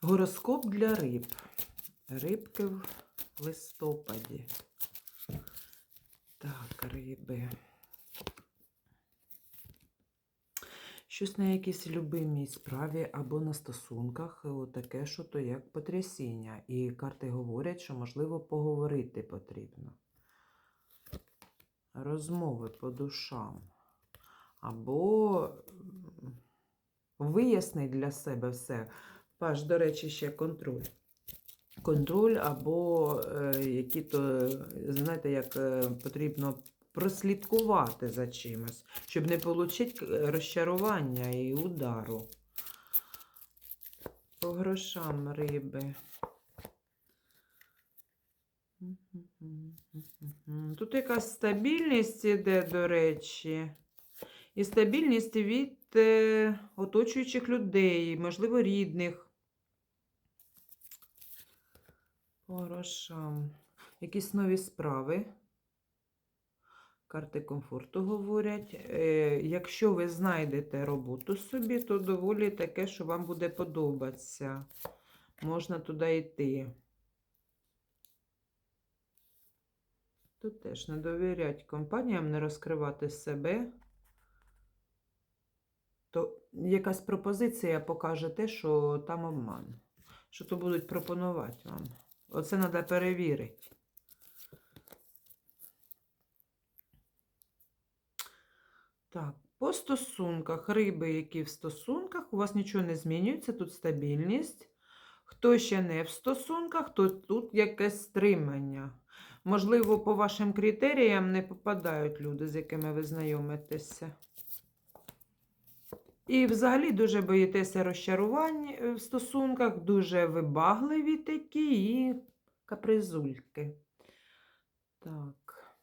Гороскоп для риб. Рибки в листопаді. Так, риби. Щось на якійсь любимій справі або на стосунках, е, таке, що то як потрясіння. І карти говорять, що, можливо, поговорити потрібно. Розмови по душам. Або вияснить для себе все. Паш, до речі, ще контроль. Контроль або е, які то, знаєте, як е, потрібно прослідкувати за чимось, щоб не отримати розчарування і удару. По грошам риби. Тут якась стабільність іде, до речі. І стабільність від е, оточуючих людей, можливо, рідних. По. Якісь нові справи. Карти комфорту говорять. Е, якщо ви знайдете роботу собі, то доволі таке, що вам буде подобатися. Можна туди йти. Тут теж не довірять компаніям, не розкривати себе. То якась пропозиція покаже те, що там обман. Що то будуть пропонувати вам. Оце треба перевірити. Так, по стосунках, риби, які в стосунках, у вас нічого не змінюється, тут стабільність. Хто ще не в стосунках, то тут якесь стримання. Можливо, по вашим критеріям не попадають люди, з якими ви знайомитеся. І взагалі дуже боїтеся розчарувань е, в стосунках, дуже вибагливі такі і капризульки. Так.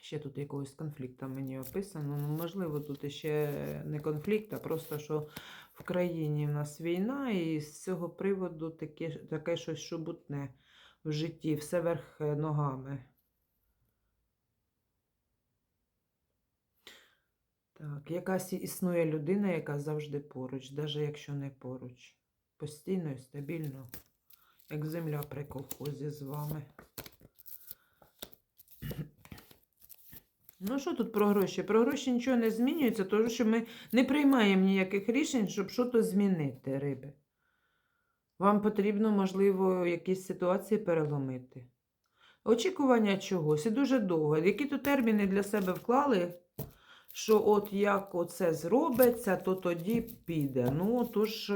Ще тут якогось конфлікту мені описано. Ну, можливо, тут ще не конфлікт, а просто що в країні в нас війна, і з цього приводу таке, таке щось шубутне в житті, все верх е, ногами. Так, якась існує людина, яка завжди поруч, навіть якщо не поруч. Постійно і стабільно, як земля при колхозі з вами. Ну, що тут про гроші? Про гроші нічого не змінюється, тому що ми не приймаємо ніяких рішень, щоб щось змінити, риби. Вам потрібно, можливо, якісь ситуації переломити. Очікування чогось і дуже довго. Які то терміни для себе вклали, що от як оце зробиться, то тоді піде. Ну, тож